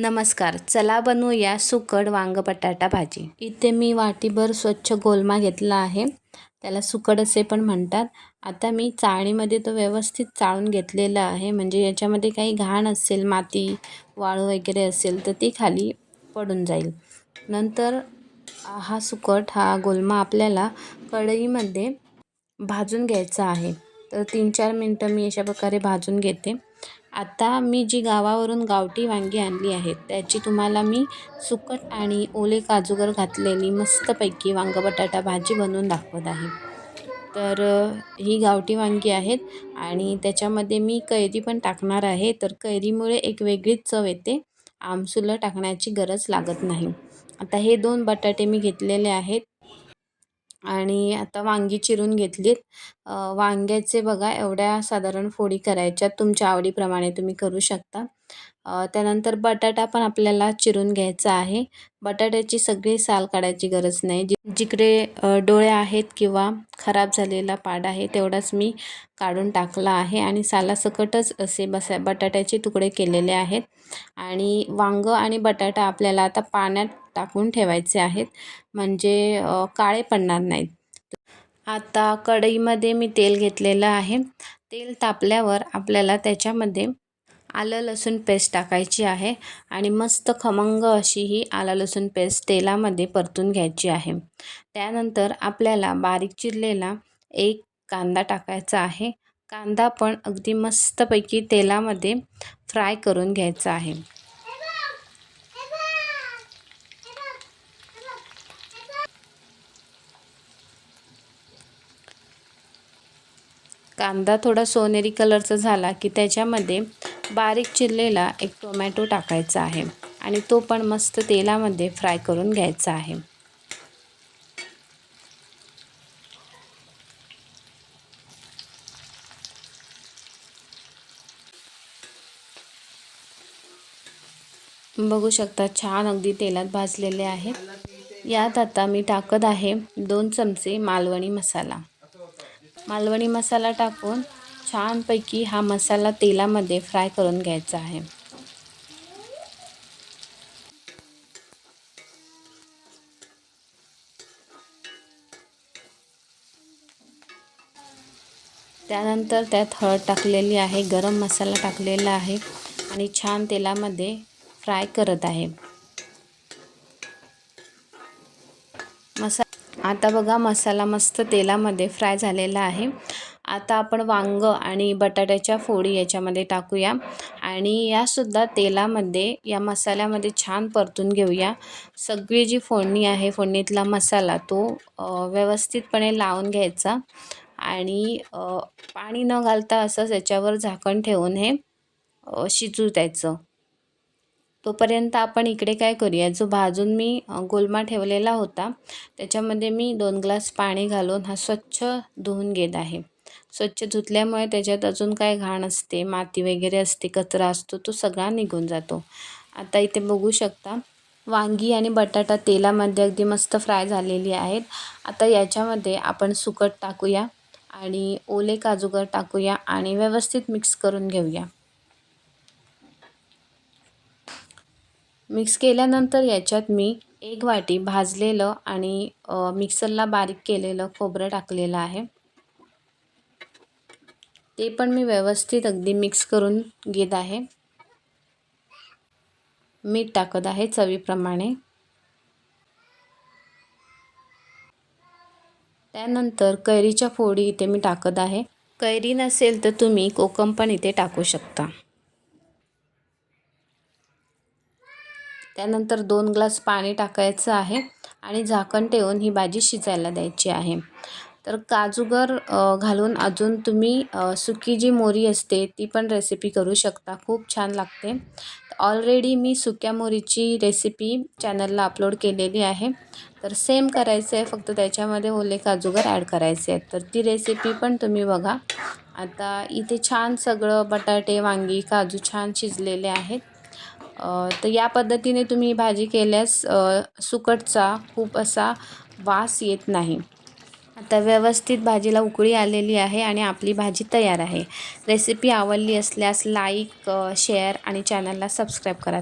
नमस्कार चला बनवूया सुकट वांग बटाटा भाजी. इथे मी वाटीभर स्वच्छ गोलमा घेतला आहे. त्याला सुकट असे पण म्हणतात. आता मी चाळणीमध्ये तो व्यवस्थित चाळून घेतलेला आहे. म्हणजे याच्यामध्ये काही घाण असेल माती वाळू वगैरे असेल तर ती खाली पडून जाईल. नंतर हा सुकट हा गोलमा आपल्याला कढईमध्ये भाजून घ्यायचा आहे. तर तीन चार मिनटं मी अशा प्रकारे भाजून घेते. आता मी जी गावावरून गावठी वांगी आणली आहेत त्याची तुम्हाला मी सुकट आणि ओले काजूगर घातलेली मस्तपैकी वांग बटाटा भाजी बनवून दाखवत आहे. तर ही गावठी वांगी आहेत आणि त्याच्यामध्ये मी कैरी पण टाकणार आहे. तर कैरीमुळे एक वेगळीच चव येते. आमसुलं टाकण्याची गरज लागत नाही. आता हे दोन बटाटे मी घेतलेले आहेत. आणि आता वांगी चिरून घेतलीत. वांग्याचे बघा एवढ्या साधारण फोडी करायच्या तुमच्या आवडीप्रमाणे तुम्ही करू शकता. त्यानंतर बटाटा पण आपल्याला चिरून घ्यायचा आहे. बटाट्याची सगळी साल काढायची गरज नाही. जिकडे डोळे आहेत किंवा खराब झालेला पाड आहे तेवढाच मी काढून टाकला आहे आणि सालासकटच असे बसा बटाट्याचे तुकडे केलेले आहेत. आणि वांगं आणि बटाटा आपल्याला आता पाण्यात टाकून ठेवायचे आहेत म्हणजे काळे पडणार नाहीत. आता कढईमध्ये मी तेल घेतलेलं आहे. तेल तापल्यावर आपल्याला त्याच्यामध्ये आलं लसूण पेस्ट टाकायची आहे आणि मस्त खमंग अशी ही आलं लसूण पेस्ट तेलामध्ये परतून घ्यायची आहे. त्यानंतर आपल्याला बारीक चिरलेला एक कांदा टाकायचा आहे. कांदा पण अगदी मस्तपैकी तेलामध्ये फ्राय करून घ्यायचा आहे. कांदा थोडा सोनेरी कलरचा झाला की त्याच्यामध्ये बारीक चिरलेला एक टोमॅटो टाकायचा आहे आणि तो पण मस्त तेलामध्ये फ्राय करून घ्यायचा आहे. बघू शकता छान अगदी तेलात भाजलेले आहेत यात आता मी टाकत आहे दोन चमचे मालवणी मसाला. मालवणी मसाला टाकून छानपैकी हा मसाला तेलामध्ये फ्राय करून घ्यायचा आहे. त्यानंतर त्यात हळद टाकलेली आहे गरम मसाला टाकलेला आहे आणि छान तेलामध्ये फ्राय करत आहे. मसा आता बघा मसाला मस्त तेलामध्ये फ्राय झालेला आहे. आता आपण वांग आणि बटाट्याच्या फोडी याच्यामध्ये टाकूया. आणि यासुद्धा तेलामध्ये या मसाल्यामध्ये छान परतून घेऊया. सगळी जी फोडणी आहे फोडणीतला मसाला तो व्यवस्थितपणे लावून घ्यायचा. आणि पाणी न घालता असंच याच्यावर झाकण ठेवून हे शिजू द्यायचं. तोपर्यंत आपण इकडे काय करूया जो भाजून मी गोलमा ठेवलेला होता त्याच्यामध्ये मी दोन ग्लास पाणी घालून हा स्वच्छ धुवून घेत आहे. स्वच्छ धुतल्यामुळे त्याच्यात अजून काय घाण असते माती वगैरे असते कचरा असतो तो सगळा निघून जातो. आता इथे बघू शकता वांगी आणि बटाटा तेलामध्ये अगदी मस्त फ्राय झालेली आहेत. आता याच्यामध्ये आपण सुकट टाकूया आणि ओले काजूगर टाकूया आणि व्यवस्थित मिक्स करून घेऊया. मिक्स केल्यानंतर याच्यात मी एक वाटी भाजलेलं आणि मिक्सरला बारीक केलेलं खोबरं टाकलेलं आहे. ते पण मी व्यवस्थित अगदी मिक्स करून घेत आहे. मीठ टाकत आहे चवीप्रमाणे. त्यानंतर कैरीच्या फोडी इथे मी टाकत आहे. कैरी नसेल तर तुम्ही कोकम पण इथे टाकू शकता. त्यानंतर दोन ग्लास पाणी टाकायचं आहे आणि झाकण ठेवून ही भाजी शिजायला द्यायची आहे. तर काजूगर घालून अजून तुम्ही सुकी जी मोरी असते ती पण रेसिपी करू शकता. खूप छान लागते. ऑलरेडी मी सुक्या मोरीची रेसिपी चॅनलला अपलोड केलेली आहे. तर सेम करायचं आहे फक्त त्याच्यामध्ये ओले काजूगर ॲड करायचे आहेत. तर ती रेसिपी पण तुम्ही बघा. आता इथे छान सगळं बटाटे वांगी काजू छान शिजलेले आहेत. तर या पद्धतीने तुम्ही भाजी केल्यास सुकटचा खूप असा वास येत नाही. आता व्यवस्थित भाजीला उकळी आलेली आहे आणि आपली भाजी तयार आहे. रेसिपी आवडली असल्यास लाईक शेअर आणि चॅनलला सबस्क्राईब करा.